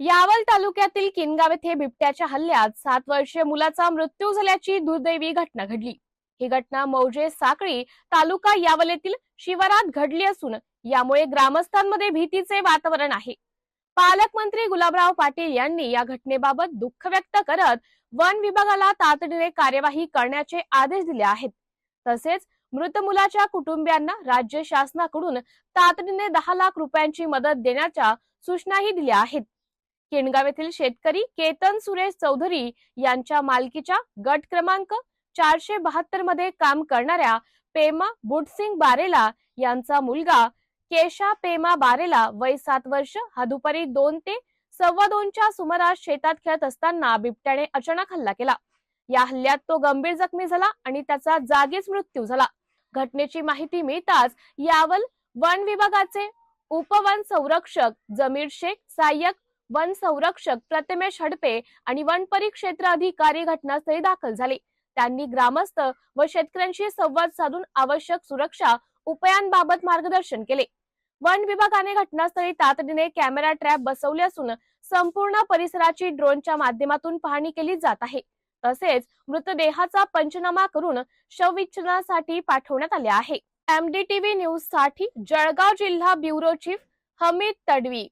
यावल तालुक्यातील किनगाव येथे बिबट्याच्या हल्ल्यात सात वर्षीय मुलाचा मृत्यू झाल्याची दुर्दैवी घटना घडली. ही घटना मौजे साकळी तालुका यावल येथील शिवारात घडली असून यामुळे ग्रामस्थांमध्ये भीतीचे वातावरण आहे. पालकमंत्री गुलाबराव पाटील यांनी या घटनेबाबत दुःख व्यक्त करत वन विभागाला तातडीने कार्यवाही करण्याचे आदेश दिले आहेत. तसेच मृत मुलाच्या कुटुंबियांना राज्य शासनाकडून तातडीने दहा लाख रुपयांची मदत देण्याच्या सूचनाही दिल्या आहेत. किणगाव येथील शेतकरी केतन सुरेश चौधरी यांच्या मालकीच्या गट क्रमांक चारशे बहात्तरमध्ये काम करणाऱ्या पेमा बुटसिंग बारेला यांचा मुलगा केशा पेमा बारेला वय सात वर्ष हा दुपारी दोन ते सव्वा दोनच्या सुमारास शेतात खेळत असताना बिबट्याने अचानक हल्ला केला. या हल्ल्यात तो गंभीर जखमी झाला आणि त्याचा जागीच मृत्यू झाला. घटनेची माहिती मिळताच यावल वन विभागाचे उपवन संरक्षक जमीर शेख सहाय्यक वन संरक्षक प्रथमेश हडपे आणि वन परिक्षेत्र अधिकारी घटनास्थळी दाखल झाले. त्यांनी ग्रामस्थ व शेतकऱ्यांशी संवाद साधून आवश्यक सुरक्षा उपायांबाबत मार्गदर्शन केले. वन विभागाने घटनास्थळी तातडीने कॅमेरा ट्रॅप बसवले असून संपूर्ण परिसराची ड्रोनच्या माध्यमातून पाहणी केली जात आहे. तसेच मृतदेहाचा पंचनामा करून शवविच्छेदनासाठी पाठवण्यात आले आहे. एमडीटीव्ही न्यूजसाठी जळगाव जिल्हा ब्युरो चीफ हमीद तडवी.